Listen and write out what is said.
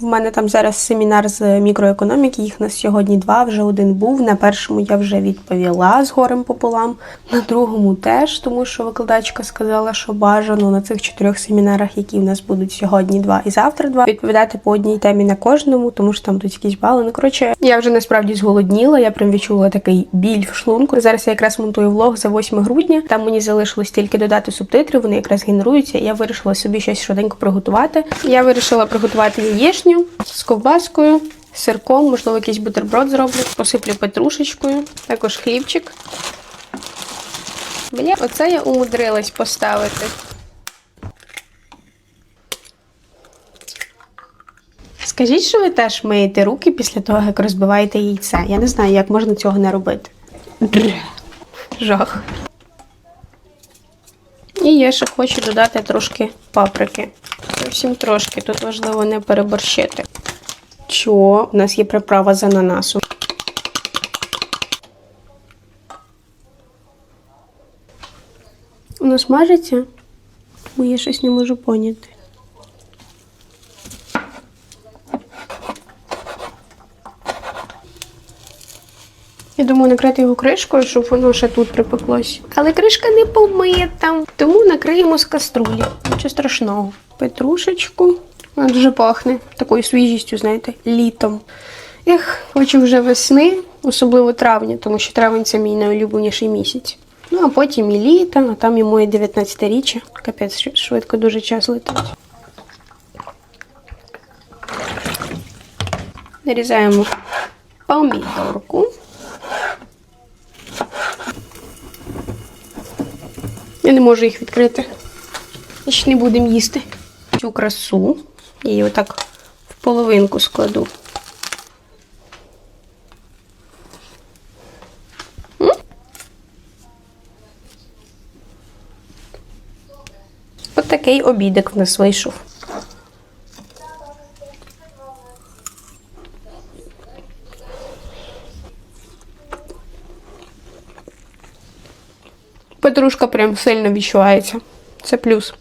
В мене там зараз семінар з мікроекономіки. Їх на сьогодні два. Вже один був. На першому я вже відповіла з горем пополам. На другому теж, тому що викладачка сказала, що бажано на цих чотирьох семінарах, які в нас будуть сьогодні, два і завтра два, відповідати по одній темі на кожному, тому що там тут якісь бали. Ну коротше, я вже насправді зголодніла. Я прям відчула такий біль в шлунку. Зараз я якраз монтую влог за 8 грудня. Там мені залишилось тільки додати субтитри. Вони якраз генеруються. Я вирішила собі щось швиденько приготувати. Я вирішила приготувати яєчню з ковбаскою, сирком, можливо, якийсь бутерброд зроблю. Посиплю петрушечкою, також хлібчик. Бля, оце я умудрилась поставити. Скажіть, що ви теж миєте руки після того, як розбиваєте яйце. Я не знаю, як можна цього не робити. Дрр. Жах. І я ще хочу додати трошки паприки. Зовсім трошки. Тут важливо не переборщити. Що? У нас є приправа з ананасу. Воно смажиться? Бо я щось не можу поняти. Я думаю, накрити його кришкою, щоб воно ще тут припеклось. Але кришка не помита, тому накриємо з каструлі. Нічого страшного. Петрушечку. Вона дуже пахне такою свіжістю, знаєте, літом. Ех, хочу вже весни, особливо травня, тому що травень це мій найулюбленіший місяць. Ну, а потім і літо, а там і моє 19-річчя. Капець, швидко дуже час летить. Нарізаємо помідорку. Я не можу їх відкрити. І ще не будемо їсти. Цю красу. Я її отак в половинку складу. Отакий От обідик в нас вийшов. Петрушка прям сильно відчувається. Це плюс.